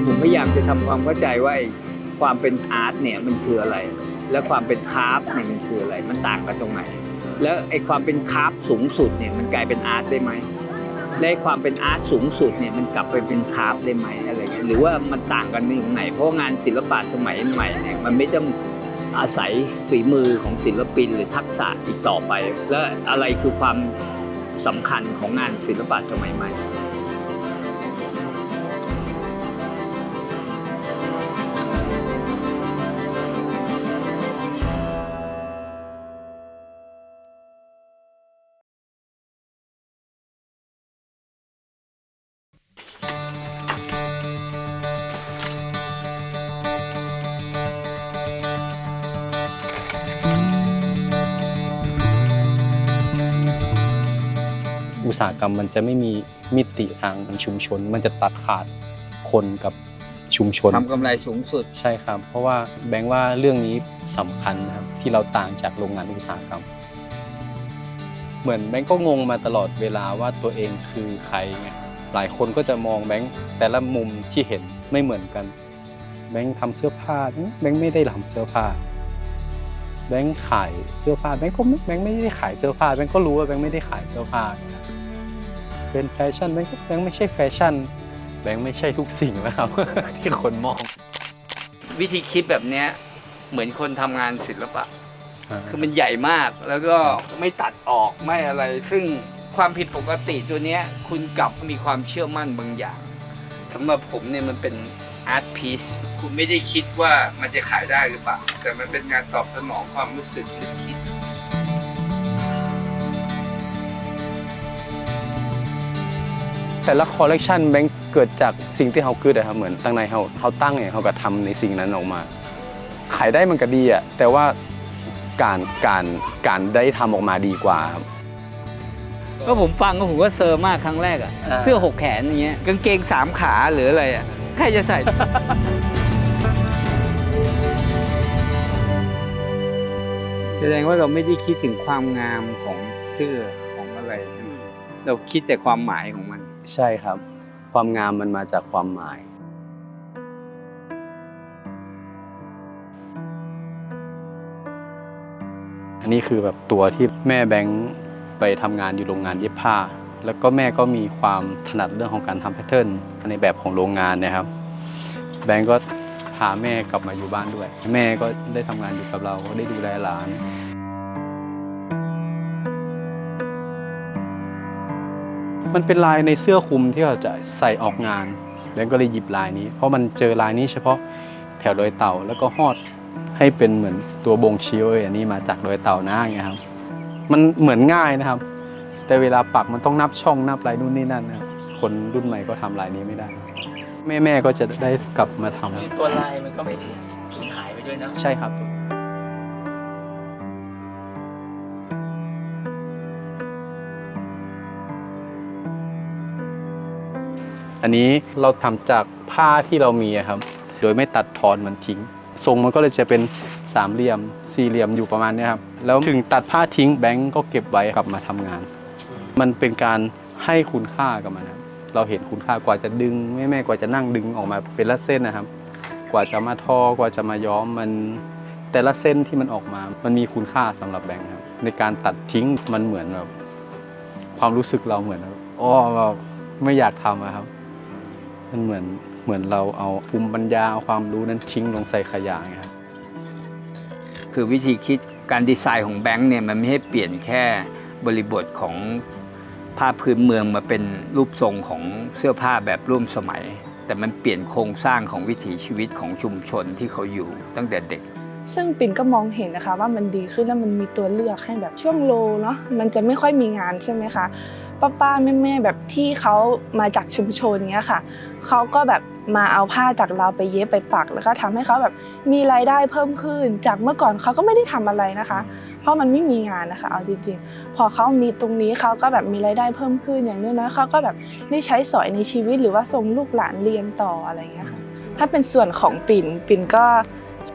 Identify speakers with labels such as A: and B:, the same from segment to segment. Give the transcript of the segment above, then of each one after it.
A: คือผมพยายามจะทำความเข้าใจว่าไอ้ความเป็นอาร์ตเนี่ยมันคืออะไร และความเป็นคราฟต์เนี่ยมันคืออะไร มันต่างกันตรงไหน แล้วไอ้ความเป็นคราฟต์สูงสุดเนี่ยมันกลายเป็นอาร์ตได้ไหมและความเป็นอาร์ตสูงสุดเนี่ยมันกลับไปเป็นคราฟต์ได้ไหมอะไรเงี้ยหรือว่ามันต่างกันตรงไหน เพราะงานศิลปะสมัยใหม่เนี่ยมันไม่ต้องอาศัยฝีมือของศิลปินหรือทักษะอีกต่อไป แล้วอะไรคือความสำคัญของงานศิลปะสมัยใหม่
B: สาหกรรมมันจะไม่มีมิติทางชุมชน มันจะตัดขาดคนกับชุมชน
A: ทำกำไรสูงสุด
B: ใช่ครับ เพราะว่าแบงค์ว่าเรื่องนี้สำคัญนะครับที่เราต่างจากโรงงานอุตสาหกรรม เหมือนแบงค์ก็งงมาตลอดเวลาว่าตัวเองคือใครไงหลายคนก็จะมองแบงค์แต่ละมุมที่เห็นไม่เหมือนกัน แบงค์ทำเสื้อผ้าแบงค์ไม่ได้ทำเสื้อผ้าแบงค์ขายเสื้อผ้าแบงค์ก็ไม่แบงค์ไม่ได้ขายเสื้อผ้าแบงค์ก็รู้ว่าแบงค์ไม่ได้ขายเสื้อผ้านะครับ เป็นแฟชั่นแบงค์ก็แบงค์ไม่ใช่แฟชั่น แบงค์ไม่ใช่ทุกสิ่งนะครับ ที่คนมอง
A: วิธีคิดแบบเนี้ยเหมือนคนทำงานศิลปะ คือมันใหญ่มากแล้วก็ไม่ตัดออกไม่อะไร ซึ่งความผิดปกติตัวเนี้ย คุณกลับมีความเชื่อมั่นบางอย่างสำหรับผมเนี่ยมันเป็นอาร์ตพีซคุณไม่ได้คิดว่ามันจะขายได้หรือเปล่า แต่มันเป็นการตอบสนองความรู้สึกนึกคิด
B: แต่ละคอลเลกชันแบงค์เกิดจากสิ่งที่เขาเกิดอะครับเหมือนตั้งในเขาเขาตั้งเนี่ยเขาก็ทำในสิ่งนั้นออกมา ขายได้มันก็ดีอะแต่ว่าการการการได้ทำออกมาดีกว่าครับ
A: ก็ผมฟังก็ผมก็เซอร์มากครั้งแรกอะ
B: อ่า
A: เสื้อหกแขนอย่างเงี้ยกางเกงสามขาหรืออะไรอะใครจะใส่แสดงว่าเราไม่ได้คิดถึงความงามของเสื้อของอะไร เราคิดแต่ความหมายของมัน
B: ใช่ครับ ความงามมันมาจากความหมาย อันนี้คือแบบตัวที่แม่แบงค์ไปทำงานอยู่โรงงานเย็บผ้า แล้วก็แม่ก็มีความถนัดเรื่องของการทำแพทเทิร์นในแบบของโรงงานนะครับ แบงค์ก็พาแม่กลับมาอยู่บ้านด้วย แม่ก็ได้ทำงานอยู่กับเราได้ดูแลหลาน มันเป็นลายในเสื้อคลุมที่เราจะใส่ออกงานแบงก์ก็เลยหยิบลายนี้ เพราะมันเจอลายนี้เฉพาะแถวดอยเต่าแล้วก็ฮอดให้เป็นเหมือนตัวบ่งชี้ว่าเอออันนี้มาจากดอยเต่านะอย่างเงี้ยครับ มันเหมือนง่ายนะครับ แต่เวลาปักมันต้องนับช่องนับลายนู่นนี่นั่นนะครับคนรุ่นใหม่ก็ทำลายนี้ไม่ได้ แม่แม่ๆก็จะได้กลับมาทำ
C: ตัวลายมันก็ไม่สูญสูญหายไปด้วยนะ
B: ใช่ครับ อันนี้เราทำจากผ้าที่เรามีครับ โดยไม่ตัดทอนมันทิ้ง ทรงมันก็เลยจะเป็นสามเหลี่ยม สี่เหลี่ยมอยู่ประมาณนี้ครับ แล้วถึงตัดผ้าทิ้งแบงก์ก็เก็บไว้กลับมาทำงาน มันเป็นการให้คุณค่ากับมันครับเราเห็นคุณค่ากว่าจะดึงแม่แม่กว่าจะนั่งดึงออกมาเป็นละเส้นนะครับ กว่าจะมาทอกว่าจะมาย้อมมันแต่ละเส้นที่มันออกมา มันมีคุณค่าสำหรับแบงค์ครับ ในการตัดทิ้งมันเหมือนแบบความรู้สึกเราเหมือนแบบอ๋อแบบไม่อยากทำอะครับ มันเหมือนเหมือนเราเอาภูมิปัญญาเอาความรู้นั้นทิ้งลงใส่ขยะไงครับ
A: คือวิธีคิดการดีไซน์ของแบงค์เนี่ยมันไม่ให้เปลี่ยนแค่บริบทของผ้าพื้นเมืองมาเป็นรูปทรงของเสื้อผ้าแบบร่วมสมัย แต่มันเปลี่ยนโครงสร้างของวิถีชีวิตของชุมชนที่เขาอยู่ตั้งแต่เด็ก
D: ซึ่งปิ่นก็มองเห็นนะคะว่ามันดีขึ้นแล้วมันมีตัวเลือกให้แบบช่วงโลเนาะมันจะไม่ค่อยมีงานใช่ไหมคะ ป้าป้าแม่แม่ๆแบบที่เขามาจากชุมชนเงี้ยค่ะเขาก็แบบมาเอาผ้าจากเราไปเย็บไปปัก แล้วก็ทำให้เขาแบบมีรายได้เพิ่มขึ้น จากเมื่อก่อนเขาก็ไม่ได้ทำอะไรนะคะ เพราะมันไม่มีงานนะคะเอาจริงๆ พอเขามีตรงนี้เขาก็แบบมีรายได้เพิ่มขึ้นอย่างน้อยๆเขาก็แบบได้ใช้สอยในชีวิตหรือว่าส่งลูกหลานเรียนต่ออะไรเงี้ยค่ะถ้าเป็นส่วนของปิ่นปิ่นก็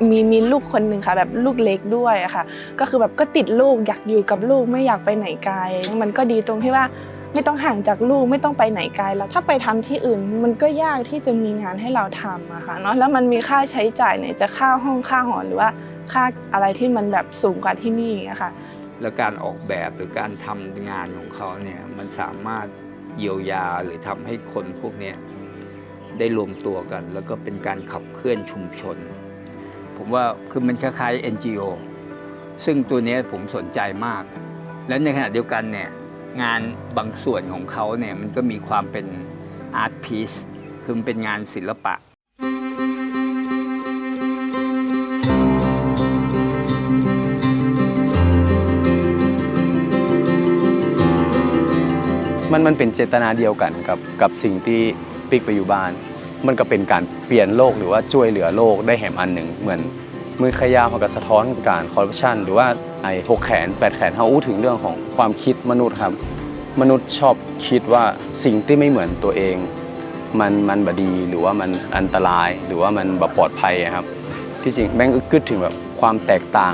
D: มีมีลูกคนหนึ่งค่ะ แบบลูกเล็กด้วยอะค่ะ ก็คือแบบก็ติดลูกอยากอยู่กับลูกไม่อยากไปไหนไกล มันก็ดีตรงที่ว่า ไม่ต้องห่างจากลูกไม่ต้องไปไหนไกลแล้วถ้าไปทำที่อื่น มันก็ยากที่จะมีงานให้เราทำอะค่ะเนาะแล้วมันมีค่าใช้จ่ายเนี่ยจะค่าห้องค่าหอหรือว่าค่าอะไรที่มันแบบสูงกว่าที่นี่อะค่ะ
A: แล้วการออกแบบหรือการทำงานของเขาเนี่ยมันสามารถเยียวยาหรือทำให้คนพวกเนี้ยได้รวมตัวกัน แล้วก็เป็นการขับเคลื่อนชุมชน ผมว่าคือมันคล้ายๆ NGO ซึ่งตัวนี้ผมสนใจมาก และในขณะเดียวกันเนี่ย งานบางส่วนของเขาเนี่ยมันก็มีความเป็นอาร์ตพีซคือมันเป็นงานศิลปะ
B: มันมันเป็นเจตนาเดียวกันกับกับสิ่งที่ปิกไปอยู่บ้าน มันก็เป็นการเปลี่ยนโลกหรือว่าช่วยเหลือโลกได้แหมอันหนึ่งเหมือนมือขยาวเขาก็สะท้อนการคอร์รัปชันหรือว่า ไอ้หกแขนแปดแขนเขาอู้ถึงเรื่องของความคิดมนุษย์ครับ มนุษย์ชอบคิดว่าสิ่งที่ไม่เหมือนตัวเอง มันมันบดีหรือว่ามันอันตรายหรือว่ามันบปลอดภัยครับ ที่จริงแบงค์ก็คิดถึงแบบความแตกต่าง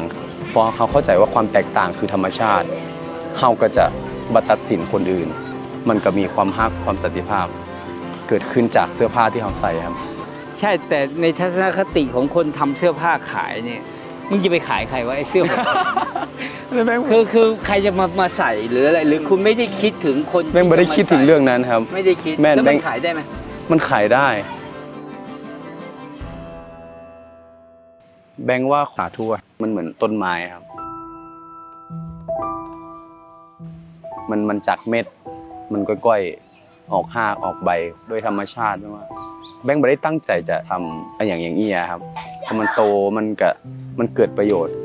B: พราะเขาเข้าใจว่าความแตกต่างคือธรรมชาติเขาก็จะบัตัดสินคนอื่น มันก็มีความฮักความสันติภาพ เกิดขึ้นจากเสื้อผ้าที่เขาใส่ครับ
A: ใช่แต่ในทัศนคติของคนทำเสื้อผ้าขายเนี่ย มึงจะไปขายใครวะไอ้เสื้อผ้าคือคือใครจะมามาใส่หรืออะไร หรือคุณไม่ได้คิดถึงคน
B: แบงค์ไม่ได้คิดถึงเรื่องนั้นครับ
A: ไม่ได้คิด
B: แม่น
A: แล้ว
B: แบ
A: มัน
B: งค์
A: ขายได้ไหม
B: มันขายได้ แบงค์ว่าขาทั่วมันเหมือนต้นไม้ครับ มันมันจากเม็ด มันก้อยๆออกหากออกใบโดยธรรมชาติไม่ว่า แบงค์ไม่ได้ตั้งใจจะทำอะไรอย่างอย่างนี้อะครับพ อมันโตมันก็มันเกิดประโยชน์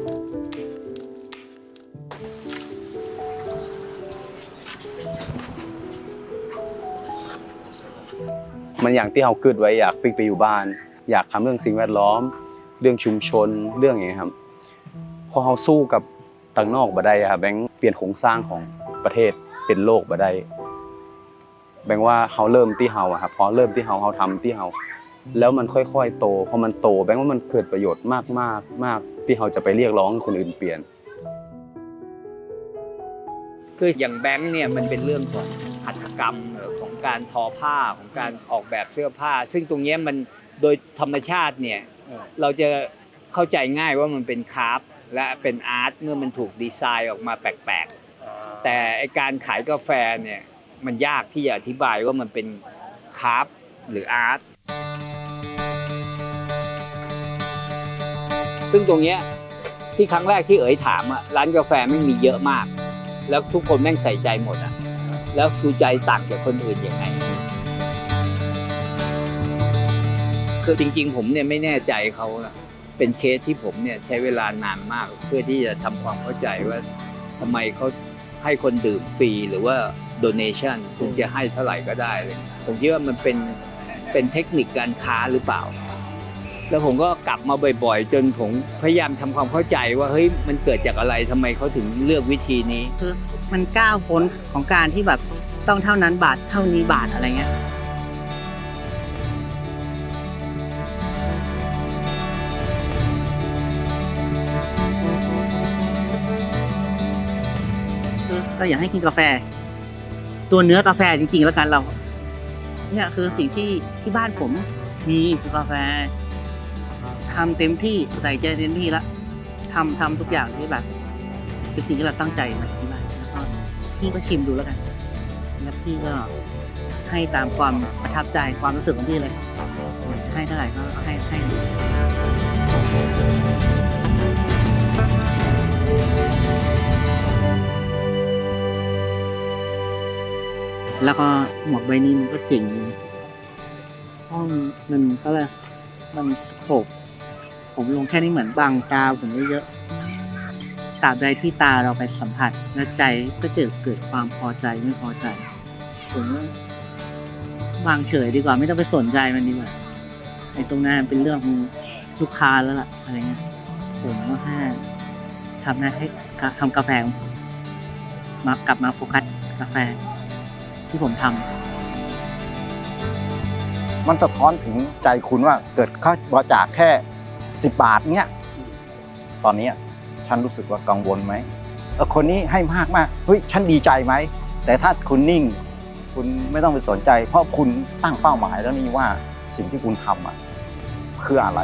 B: มันอย่างที่เราคิดไว้อยากปิกไปอยู่บ้าน อยากทำเรื่องสิ่งแวดล้อม เรื่องชุมชนเรื่องอย่างนี้ยครับพอเราสู้กับต่างนอกบ่ได้อะครับแบงค์เปลี่ยนโครงสร้างของประเทศเป็นโลกบ่ได้แบงค์ว่าเขาเริ่มที่เฮาอะครับพอเริ่มที่เฮาเฮาทำที่เฮา แล้วมันค่อยๆโตพอมันโตแบงค์ว่ามันเกิดประโยชน์มากมากมากที่เราจะไปเรียกร้องให้คนอื่นเปลี่ยน
A: คืออย่างแบงค์เนี่ยมันเป็นเรื่องของหัตถกรรมหรือของการทอผ้าของการออกแบบเสื้อผ้า ซึ่งตรงเนี้ยมันโดยธรรมชาติเนี่ยเราจะเข้าใจง่ายว่ามันเป็นคราฟต์และเป็นอาร์ตเมื่อมันถูกดีไซน์ออกมาแปลกๆแต่ไอการขายกาแฟเนี่ยมันยากที่จะอธิบายว่ามันเป็นคราฟต์หรืออาร์ต ซึ่งตรงเนี้ยที่ครั้งแรกที่เอ๋ยถามอะร้านกาแฟไม่มีเยอะมาก แล้วทุกคนแม่งใส่ใจหมดอะแล้วชูใจต่างจากคนอื่นยังไงคือจริง ๆ ผมเนี่ยไม่แน่ใจเขานะเป็นเคสที่ผมเนี่ยใช้เวลานานมาก เพื่อที่จะทำความเข้าใจว่าทำไมเขาให้คนดื่มฟรีหรือว่า donation คุณจะให้เท่าไหร่ก็ได้เลย ผมคิดว่ามันเป็นเป็นเทคนิคการค้าหรือเปล่า แล้วผมก็กลับมาบ่อยๆ จนผมพยายามทำความเข้าใจว่าเฮ้ยมันเกิดจากอะไรทำไมเขาถึงเลือกวิธีนี้
E: คือมันก้าวพ้นของการที่แบบต้องเท่านั้นบาทเท่านี้บาทอะไรเงี้ยคือเราอยากให้กินกาแฟ ตัวเนื้อกาแฟจริงๆแล้วกันเรา เนี่ยคือสิ่งที่ที่บ้านผมมีคือกาแฟ ทำเต็มที่ใส่ใจเต็มที่แล้วทำทำทุกอย่างที่แบบเป็นสิ่งที่เราตั้งใจมาที่บ้านแล้วก็พี่ก็ชิมดูแล้วกันแล้วพี่ก็ให้ตามความประทับใจความรู้สึกของพี่เลยให้เท่าไหร่ก็ให้ให้แล้วก็หมวกใบนี้มันก็เจ๋งดีเพราะมันมันก็เลยมันโขก ผมลงแค่นี้เหมือนบังตาผมไว้เยอะตราบใดที่ตาเราไปสัมผัสและใจก็จะเกิดความพอใจไม่พอใจ ผมว่าวางเฉยดีกว่าไม่ต้องไปสนใจมันดีกว่าไอ้ตรงนั้นเป็นเรื่องของลูกค้าแล้วล่ะอะไรเงี้ยผมก็แค่ทำหน้าให้ทำกาแฟมมากลับมาโฟกัสกาแฟที่ผมทำ
F: มันสะท้อนถึงใจคุณว่าเกิดเขาบริจาคแค่ 10บาทเนี้ยตอนนี้ยฉันรู้สึกว่ากังวลไหมคนนี้ให้มากมากเฮ้ยฉันดีใจไหมแต่ถ้าคุณนิ่ง คุณไม่ต้องไปสนใจ เพราะคุณตั้งเป้าหมายแล้วนี่ว่าสิ่งที่คุณทำอะคืออะไร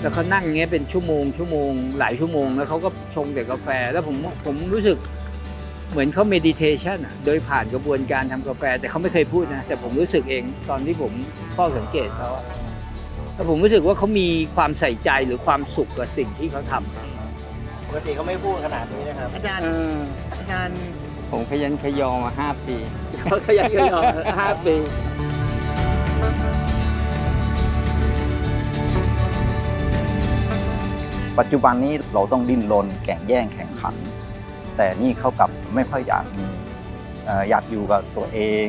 A: แล้วเขานั่งเงี้ยเป็นชั่วโมงชั่วโมงหลายชั่วโมงแล้วเขาก็ชงแต่กาแฟ แล้วผมผมรู้สึก เหมือนเขาเมดิเทชันอะโดยผ่านกระบวนการทำกาแฟ แต่เขาไม่เคยพูดนะ แต่ผมรู้สึกเองตอนที่ผมเฝ้าสังเกตเขาอะแล้วผมรู้สึกว่าเขามีความใส่ใจหรือความสุขกับสิ่งที่เขาทำ
C: ปกติเขาไม่พูดขนาดนี้นะครับ
E: อาจารย์อาจารย์
A: ผมขยันขยอมาห้าปีเขาขยันขยอห้าปี
F: ปัจจุบันนี้เราต้องดิ้นรนแข่งแย่งแข่งขัน แต่นี่เขากลับไม่ค่อยอยากมีอยากอยู่กับตัวเอง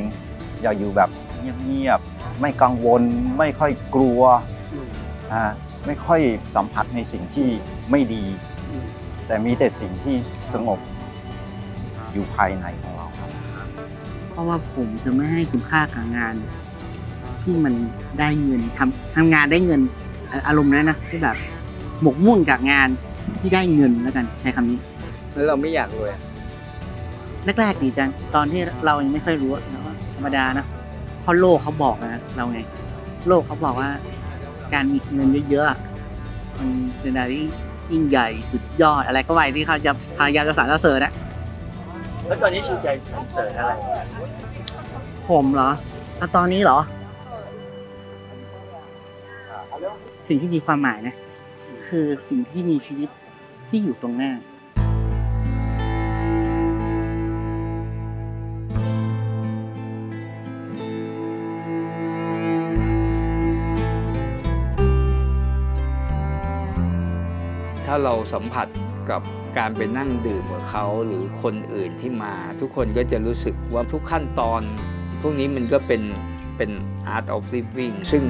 F: อยากอยู่แบบเงียบๆไม่กังวล ไม่ค่อยกลัวไม่ค่อยสัมผัสในสิ่งที่ไม่ดี แต่มีแต่สิ่งที่สงบอยู่ภายในของเราครับ
E: เพราะว่าผมจะไม่ให้คุณค่ากับงาน ที่มันได้เงินทำทำงานได้เงินอะอารมณ์นั้นนะที่แบบหมกมุ่นกับงานที่ได้เงินแล้วกันใช้คำนี้
A: แล้วเราไม่อยากรวยอะ
E: แรกๆดีจัง ตอนที่เรายังไม่ค่อยรู้อะว่าธรรมดานะเพราะโลกเขาบอกนะเราไง โลกเขาบอกว่า การมีเงินเยอะๆอะมันเป็นอะไรที่ยิ่งใหญ่สุดยอดอะไรก็ว่าที่เขาจะพยายามจะสรรเสริญนะ
C: แล้วตอนนี้ชูใจสรรเสริญอะไร
E: ผมเหรอถ้าตอนนี้เหรอ สิ่งที่มีความหมายนะ คือสิ่งที่มีชีวิตที่อยู่ตรงหน้า
A: ถ้าเราสัมผัสกับการไปนั่งดื่มกับเขาหรือคนอื่นที่มา ทุกคนก็จะรู้สึกว่าทุกขั้นตอน พวกนี้มันก็เป็นเป็น art of living ซึ่ง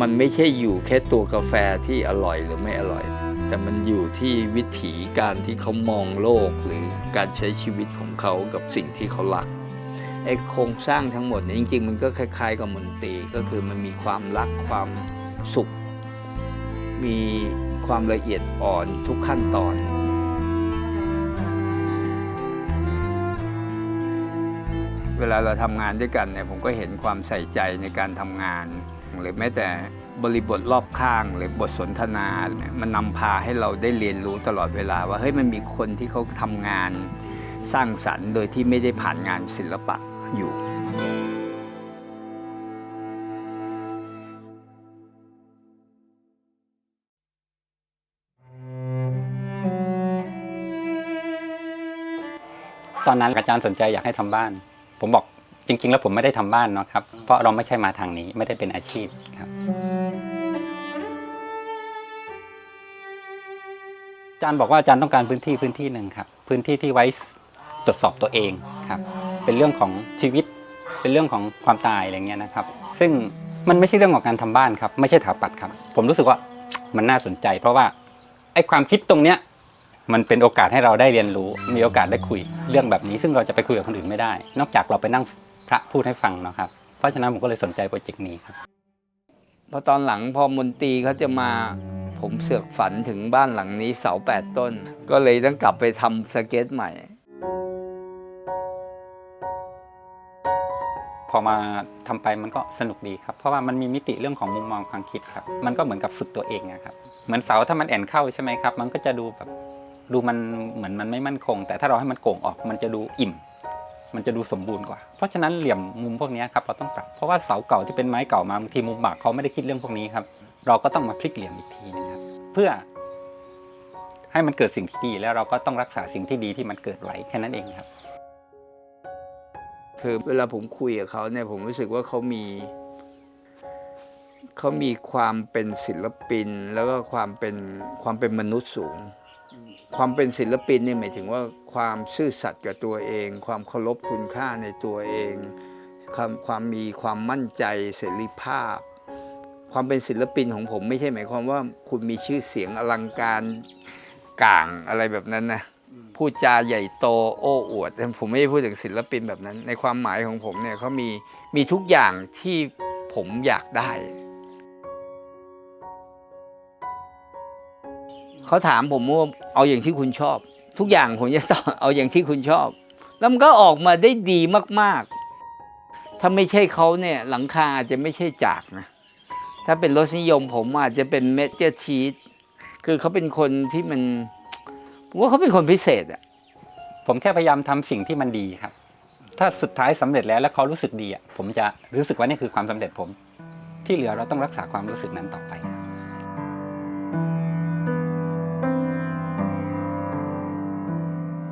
A: มันไม่ใช่อยู่แค่ตัวกาแฟที่อร่อยหรือไม่อร่อย แต่มันอยู่ที่วิถีการที่เขามองโลกหรือการใช้ชีวิตของเขากับสิ่งที่เขารักไอ้โครงสร้างทั้งหมดเนี่ยจริง ๆ มันก็คล้าย ๆ กับมนตรีก็คือมันมีความรักความสุข มี ความละเอียดอ่อนทุกขั้นตอน เวลาเราทำงานด้วยกันเนี่ยผมก็เห็นความใส่ใจในการทำงาน หรือแม้แต่บริบทรอบข้างหรือบทสนทนาเนี่ยมันนำพาให้เราได้เรียนรู้ตลอดเวลาว่าเฮ้ยมันมีคนที่เขาทำงานสร้างสรรค์ โดยที่ไม่ได้ผ่านงานศิลปะอยู่
G: ตอนนั้นอาจารย์สนใจอยากให้ทำบ้าน ผมบอกจริง ๆ แล้วผมไม่ได้ทำบ้านเนาะครับ เพราะเราไม่ใช่มาทางนี้ไม่ได้เป็นอาชีพครับอาจารย์บอกว่าอาจารย์ต้องการพื้นที่พื้นที่หนึ่งครับ พื้นที่ที่ไว้ตรวจสอบตัวเองครับ เป็นเรื่องของชีวิต เป็นเรื่องของความตายอะไรเงี้ยนะครับ ซึ่งมันไม่ใช่เรื่องของการทำบ้านครับ ไม่ใช่ถาปัดครับ ผมรู้สึกว่ามันน่าสนใจ เพราะว่าไอ้ความคิดตรงเนี้ย มันเป็นโอกาสให้เราได้เรียนรู้ มีโอกาสได้คุยเรื่องแบบนี้ ซึ่งเราจะไปคุยกับคนอื่นไม่ได้ นอกจากเราไปนั่งพระพูดให้ฟังเนาะครับ เพราะฉะนั้นผมก็เลยสนใจโปรเจกต์นี้ครับ
A: พอตอนหลังพอมนตรีเขาจะมาผมเสือกฝันถึงบ้านหลังนี้เสาแปดต้น ก็เลยต้องกลับไปทำสเก็ตใหม่
G: พอมาทำไปมันก็สนุกดีครับ เพราะว่ามันมีมิติเรื่องของมุมมองความคิดครับ มันก็เหมือนกับฝึกตัวเองนะครับ เหมือนเสาถ้ามันแอนเข้าใช่ไหมครับ มันก็จะดูแบบ ดูมันเหมือนมันไม่มั่นคง แต่ถ้าเราให้มันโก่งออกมันจะดูอิ่ม มันจะดูสมบูรณ์กว่า เพราะฉะนั้นเหลี่ยมมุมพวกนี้ครับเราต้องปรับเพราะว่าเสาเก่าที่เป็นไม้เก่ามาบางทีมุมหมากเขาไม่ได้คิดเรื่องพวกนี้ครับ เราก็ต้องมาพลิกเหลี่ยมอีกทีนึงครับ เพื่อ ให้มันเกิดสิ่งที่ดี แล้วเราก็ต้องรักษาสิ่งที่ดีที่มันเกิดไว้แค่นั้นเองครับ
A: คือเวลาผมคุยกับเขาเนี่ยผมรู้สึกว่าเขามีเขามีความเป็นศิลปิน แล้วก็ความเป็นความเป็นมนุษย์สูง ความเป็นศิลปินเนี่ยหมายถึงว่าความซื่อสัตย์กับตัวเอง ความเคารพคุณค่าในตัวเองความความมีความมั่นใจเสรีภาพ ความเป็นศิลปินของผมไม่ใช่หมายความว่าคุณมีชื่อเสียงอลังการก่างอะไรแบบนั้นนะพูดจาใหญ่โตโอ้อวดแต่ผมไม่ได้พูดถึงศิลปินแบบนั้น ในความหมายของผมเนี่ยเขามีมีทุกอย่างที่ผมอยากได้ เขาถามผมว่าเอาอย่างที่คุณชอบ ทุกอย่างผมจะตอบเอาอย่างที่คุณชอบ แล้วมันก็ออกมาได้ดีมากๆ ถ้าไม่ใช่เขาเนี่ยหลังคาอาจจะไม่ใช่จากนะถ้าเป็นรสนิยมผมอาจจะเป็นเมเจอร์ชีสคือเขาเป็นคนที่มันผมว่าเขาเป็นคนพิเศษอะ
G: ผมแค่พยายามทำสิ่งที่มันดีครับ ถ้าสุดท้ายสำเร็จแล้วแล้วเขารู้สึกดีอะผมจะรู้สึกว่านี่คือความสำเร็จผม ที่เหลือเราต้องรักษาความรู้สึกนั้นต่อไป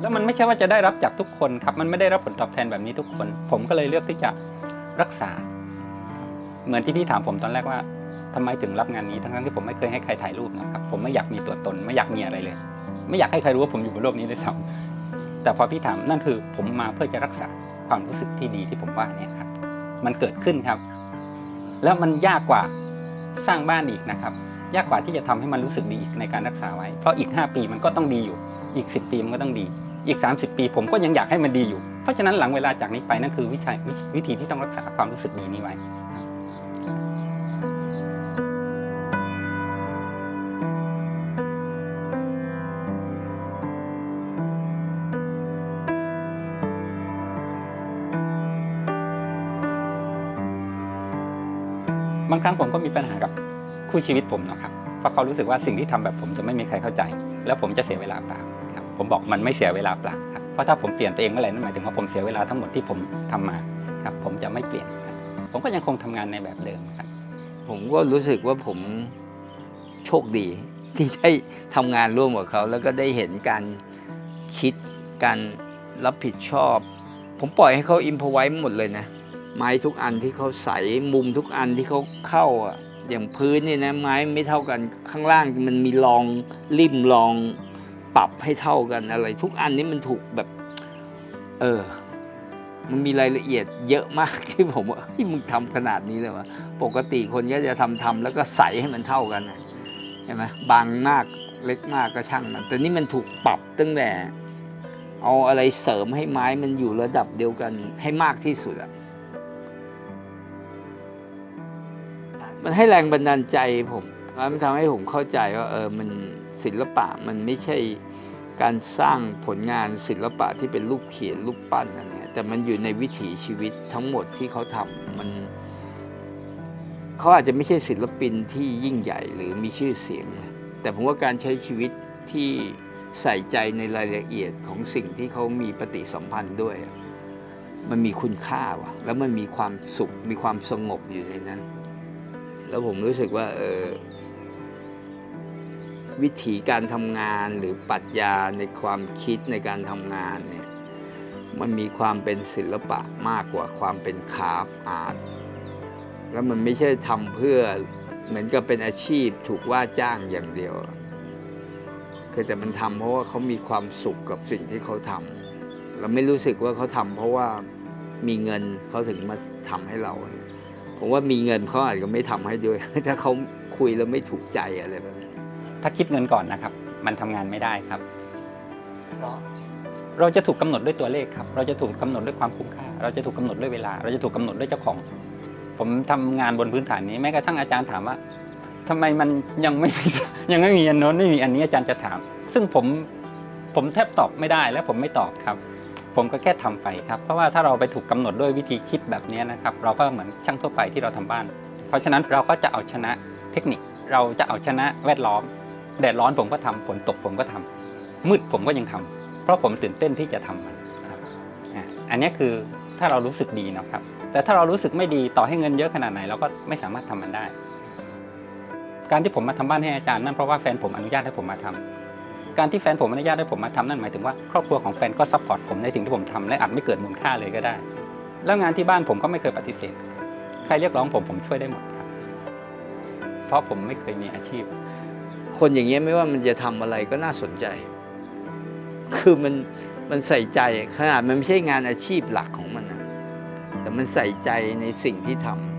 G: แล้วมันไม่ใช่ว่าจะได้รับจากทุกคนครับ มันไม่ได้รับผลตอบแทนแบบนี้ทุกคน ผมก็เลยเลือกที่จะรักษา เหมือนที่พี่ถามผมตอนแรกว่าทำไมถึงรับงานนี้ทั้งๆที่ผมไม่เคยให้ใครถ่ายรูปนะครับ ผมไม่อยากมีตัวตน ไม่อยากมีอะไรเลย ไม่อยากให้ใครรู้ว่าผมอยู่บนโลกนี้ด้วยซ้ำแต่พอพี่ถามนั่นคือ ผมมาเพื่อจะรักษาความรู้สึกที่ดีที่ผมว่าเนี่ยครับ มันเกิดขึ้นครับ แล้วมันยากกว่าสร้างบ้านอีกนะครับ ยากกว่าที่จะทำให้มันรู้สึกดีอีกในการรักษาไว้ เพราะอีก 5 ปีมันก็ต้องดีอยู่ อีก 10 ปีมันก็ต้องดี อีก 30 ปี ผมก็ยังอยากให้มันดีอยู่ เพราะฉะนั้นหลังเวลาจากนี้ไปนั่นคือวิธีวิธีที่ต้องรักษาความรู้สึกดีนี้ไว้บางครั้งผมก็มีปัญหากับคู่ชีวิตผมนะครับ เพราะเขารู้สึกว่าสิ่งที่ทำแบบผมจะไม่มีใครเข้าใจ แล้วผมจะเสียเวลาเปล่า ผมบอกมันไม่เสียเวลาเปล่าครับเพราะถ้าผมเปลี่ยนตัวเองเมื่อไหร่นั่นหมายถึงว่าผมเสียเวลาทั้งหมดที่ผมทำมาครับผมจะไม่เปลี่ยนครับผมก็ยังคงทำงานในแบบเดิมครับ
A: ผมก็รู้สึกว่าผมโชคดีที่ได้ทำงานร่วมกับเขา แล้วก็ได้เห็นการคิดการรับผิดชอบ ผมปล่อยให้เขาอิมพอไว้หมดเลยนะ ไม้ทุกอันที่เขาใส่มุมทุกอันที่เขาเข้าอะอย่างพื้นเนี่ยนะไม้ไม่เท่ากันข้างล่างมันมีรองริมรอง ปรับให้เท่ากันอะไร ทุกอันนี้มันถูกแบบ เออ มันมีรายละเอียดเยอะมากที่ผมว่าที่มึงทำขนาดนี้เลยวะปกติคนก็จะทำทำแล้วก็ใส่ให้มันเท่ากันใช่ไหมบางมากเล็กมากก็ช่างมัน แต่นี่มันถูกปรับตั้งแต่ เอาอะไรเสริมให้ไม้มันอยู่ระดับเดียวกันให้มากที่สุดอะมันให้แรงบันดาลใจผม มันทำให้ผมเข้าใจว่าเออ มันศิลปะมันไม่ใช่ การสร้างผลงานศิลปะที่เป็นรูปเขียนรูปปั้นอะไรเงี้ยแต่มันอยู่ในวิถีชีวิตทั้งหมดที่เขาทำมันเขาอาจจะไม่ใช่ศิลปินที่ยิ่งใหญ่หรือมีชื่อเสียง แต่ผมว่าการใช้ชีวิตที่ใส่ใจในรายละเอียดของสิ่งที่เขามีปฏิสัมพันธ์ด้วย มันมีคุณค่าว่ะ แล้วมันมีความสุขมีความสงบอยู่ในนั้น แล้วผมรู้สึกว่าเออ วิธีการทำงานหรือปรัชญาในความคิดในการทำงานเนี่ยมันมีความเป็นศิลปะมากกว่าความเป็นคาฟต์อาร์ตแล้วมันไม่ใช่ทำเพื่อเหมือนกับเป็นอาชีพถูกว่าจ้างอย่างเดียวคือแต่มันทำเพราะว่าเขามีความสุขกับสิ่งที่เขาทำเราไม่รู้สึกว่าเขาทำเพราะว่ามีเงินเขาถึงมาทำให้เราผมว่ามีเงินเขาอาจจะไม่ทำให้ด้วย ถ้าเขาคุยแล้วไม่ถูกใจอะไรแบบนี้
G: ถ้าคิดเงินก่อนนะครับ มันทำงานไม่ได้ครับ เราจะถูกกำหนดด้วยตัวเลขครับ เราจะถูกกำหนดด้วยความคุ้มค่า เราจะถูกกำหนดด้วยเวลา เราจะถูกกำหนดด้วยเจ้าของ ผมทำงานบนพื้นฐานนี้แม้กระทั่งอาจารย์ถามว่าทำไมมันยังไม่ยังไม่มีอันโน้นไม่มีอันนี้อาจารย์จะถาม ซึ่งผมผมแทบตอบไม่ได้และผมไม่ตอบครับ ผมก็แค่ทำไปครับ เพราะว่าถ้าเราไปถูกกำหนดด้วยวิธีคิดแบบนี้นะครับ เราก็เหมือนช่างทั่วไปที่เราทำบ้าน เพราะฉะนั้นเราก็จะเอาชนะเทคนิค เราจะเอาชนะแวดล้อม แดดร้อนผมก็ทำฝนตกผมก็ทำมืดผมก็ยังทำเพราะผมตื่นเต้นที่จะทำมันครับอันนี้คือถ้าเรารู้สึกดีนะครับ แต่ถ้าเรารู้สึกไม่ดีต่อให้เงินเยอะขนาดไหนเราก็ไม่สามารถทำมันได้ การที่ผมมาทำบ้านให้อาจารย์นั่นเพราะว่าแฟนผมอนุญาตให้ผมมาทำการที่แฟนผมอนุญาตให้ผมมาทำนั่นหมายถึงว่าครอบครัวของแฟนก็ซัพพอร์ตผมในสิ่งที่ผมทำและอาจไม่เกิดมูลค่าเลยก็ได้ แล้วงานที่บ้านผมก็ไม่เคยปฏิเสธ ใครเรียกร้องผมผมช่วยได้หมดครับ เพราะผมไม่เคยมีอาชีพ
A: คนอย่างเงี้ยไม่ว่ามันจะทำอะไรก็น่าสนใจ คือมันมันใส่ใจขนาดมันไม่ใช่งานอาชีพหลักของมันนะแต่มันใส่ใจในสิ่งที่ทำ